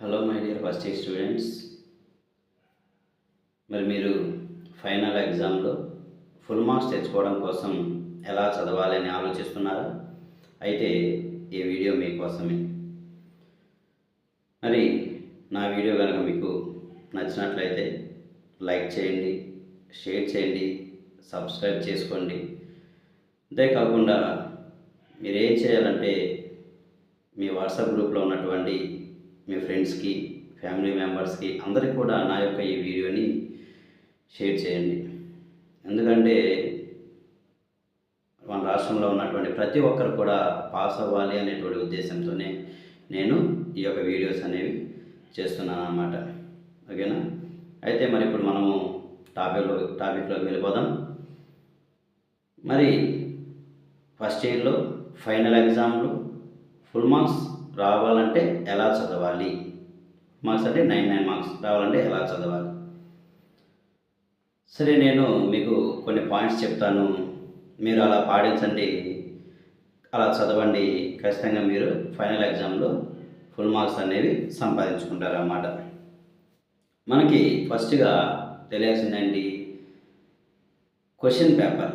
Hello my dear first year students మరి మీరు final ఎగ్జామ్లో ఫుల్ మార్క్స్ తెచ్చుకోవడం కోసం ఎలా చదవాలి అని ఆలోచిస్తున్నారా? అయితే ఈ వీడియో మీకోసమే మరి నా వీడియో కనుక మీకు నచ్చినట్లయితే లైక్ చేయండి షేర్ చేయండి సబ్స్క్రైబ్ చేసుకోండి. అంతేకాకుండా మీరు ఏం చేయాలంటే మీ వాట్సాప్ గ్రూప్లో ఉన్నటువంటి మీ ఫ్రెండ్స్కి ఫ్యామిలీ మెంబర్స్కి అందరికి కూడా నా యొక్క ఈ వీడియోని షేర్ చేయండి. ఎందుకంటే మన రాష్ట్రంలో ఉన్నటువంటి ప్రతి ఒక్కరు కూడా పాస్ అవ్వాలి అనేటువంటి ఉద్దేశంతోనే నేను ఈ యొక్క వీడియోస్ అనేవి చేస్తున్నాను అన్నమాట ఓకేనా? అయితే మరి ఇప్పుడు మనము టాపిక్లో టాపిక్లోకి వెళ్ళిపోదాం. మరి ఫస్ట్ ఇయర్లో ఫైనల్ ఎగ్జామ్లు ఫుల్ మార్క్స్ రావాలంటే ఎలా చదవాలి? మార్క్స్ అంటే నైన్ నైన్ మార్క్స్ రావాలంటే ఎలా చదవాలి? సరే నేను మీకు కొన్ని పాయింట్స్ చెప్తాను. మీరు అలా పాటించండి. అలా చదవండి. ఖచ్చితంగా మీరు ఫైనల్ ఎగ్జామ్లో ఫుల్ మార్క్స్ అనేవి సంపాదించుకుంటారు అన్నమాట మనకి ఫస్ట్గా తెలియాల్సిందండి క్వశ్చన్ పేపర్.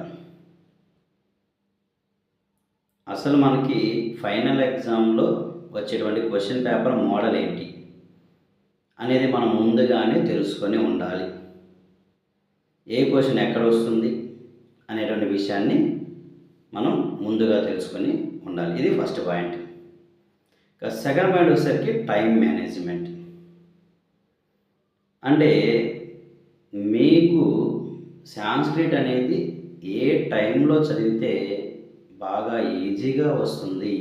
అసలు మనకి ఫైనల్ ఎగ్జామ్లో వచ్చేటువంటి క్వశ్చన్ పేపర్ మోడల్ ఏంటి అనేది మనం ముందుగానే తెలుసుకొని ఉండాలి. ఏ క్వశ్చన్ ఎక్కడ వస్తుంది అనేటువంటి విషయాన్ని మనం ముందుగా తెలుసుకొని ఉండాలి. ఇది ఫస్ట్ పాయింట్. ఇక సెకండ్ పాయింట్ వచ్చేసరికి టైం మేనేజ్మెంట్. అంటే మీకు సాంస్క్రిట్ అనేది ఏ టైంలో చదివితే బాగా ఈజీగా వస్తుంది?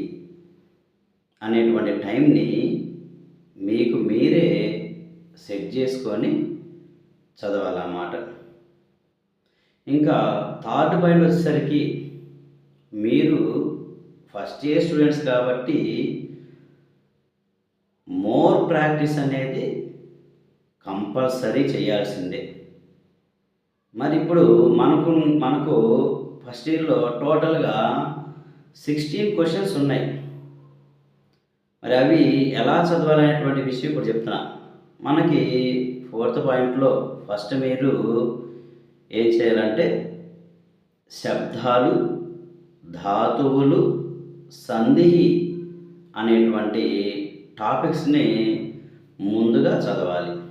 అనేటువంటి టైంని మీకు మీరే సెట్ చేసుకొని చదవాలన్నమాట ఇంకా థర్డ్ పాయింట్ వచ్చేసరికి మీరు ఫస్ట్ ఇయర్ స్టూడెంట్స్ కాబట్టి మోర్ ప్రాక్టీస్ అనేది కంపల్సరీ చేయాల్సిందే. మరి ఇప్పుడు మనకు మనకు ఫస్ట్ ఇయర్లో టోటల్గా సిక్స్టీన్ క్వశ్చన్స్ ఉన్నాయి. మరి అవి ఎలా చదవాలనేటువంటి విషయం ఇప్పుడు చెప్తున్నా. మనకి ఫోర్త్ పాయింట్లో ఫస్ట్ మీరు ఏం చేయాలంటే శబ్దాలు ధాతువులు సంధి అనేటువంటి టాపిక్స్ని ముందుగా చదవాలి.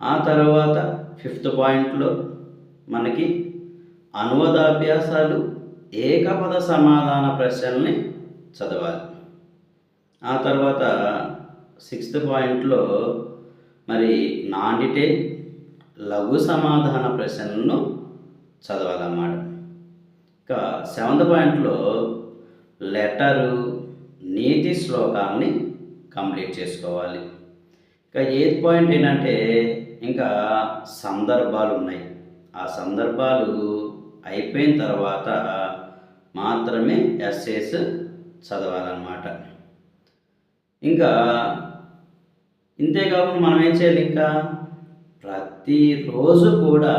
ఆ తర్వాత ఫిఫ్త్ పాయింట్లో మనకి అనువాదాభ్యాసాలు ఏకపద సమాధాన ప్రశ్నల్ని చదవాలి. ఆ తర్వాత సిక్స్త్ పాయింట్లో మరి నాన్ లఘు సమాధాన ప్రశ్నలను చదవాలన్నమాట. ఇంకా సెవెంత్ పాయింట్లో లెటరు నీతి శ్లోకాలని కంప్లీట్ చేసుకోవాలి. ఇంకా ఎయిత్ పాయింట్ ఏంటంటే ఇంకా సందర్భాలు ఉన్నాయి ఆ సందర్భాలు అయిపోయిన తర్వాత మాత్రమే ఎస్ఏస్ చదవాలన్నమాట. ఇంకా ఇంతేకాకుండా మనం ఏం చేయాలి ఇంకా? ప్రతిరోజు కూడా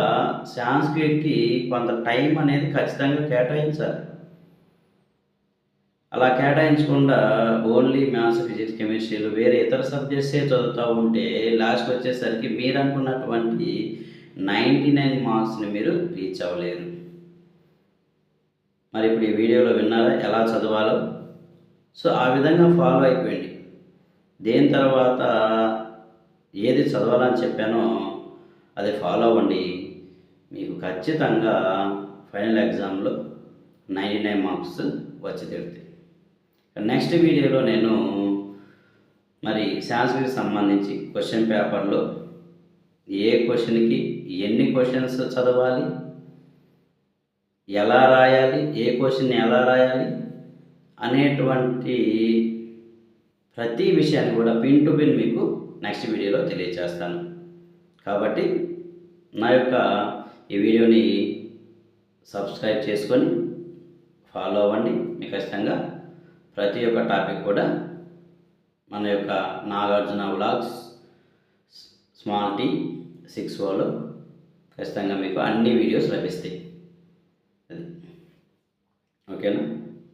సాంస్క్రిట్కి కొంత టైం అనేది ఖచ్చితంగా కేటాయించాలి. అలా కేటాయించకుండా ఓన్లీ మ్యాథ్స్ ఫిజిక్స్ కెమిస్ట్రీలు వేరే ఇతర సబ్జెక్ట్సే చదువుతూ ఉంటే లాస్ట్కి వచ్చేసరికి మీరు అనుకున్నటువంటి నైంటీ నైన్ మార్క్స్ని మీరు రీచ్ అవ్వలేరు. మరి ఇప్పుడు ఈ వీడియోలో విన్నారా? ఎలా చదవాలో? సో ఆ విధంగా ఫాలో అయిపోయింది. దేని తర్వాత ఏది చదవాలని చెప్పానో అది ఫాలో అవ్వండి. మీకు ఖచ్చితంగా ఫైనల్ ఎగ్జామ్లో నైంటీ నైన్ మార్క్స్ వచ్చి తిడతాయి నెక్స్ట్ వీడియోలో నేను మరి శాస్త్రకి సంబంధించి క్వశ్చన్ పేపర్లో ఏ క్వశ్చన్కి ఎన్ని క్వశ్చన్స్ చదవాలి ఎలా రాయాలి ఏ క్వశ్చన్ ఎలా రాయాలి అనేటువంటి ప్రతి విషయాన్ని కూడా పిన్ టు పిన్ మీకు నెక్స్ట్ వీడియోలో తెలియజేస్తాను కాబట్టి నా యొక్క ఈ వీడియోని సబ్స్క్రైబ్ చేసుకొని ఫాలో అవ్వండి. మీకు ఖచ్చితంగా ప్రతి ఒక్క టాపిక్ కూడా మన యొక్క Nagarjuna vlogs small T six Ola ఖచ్చితంగా మీకు అన్ని వీడియోస్ లభిస్తాయి. ఓకేనా?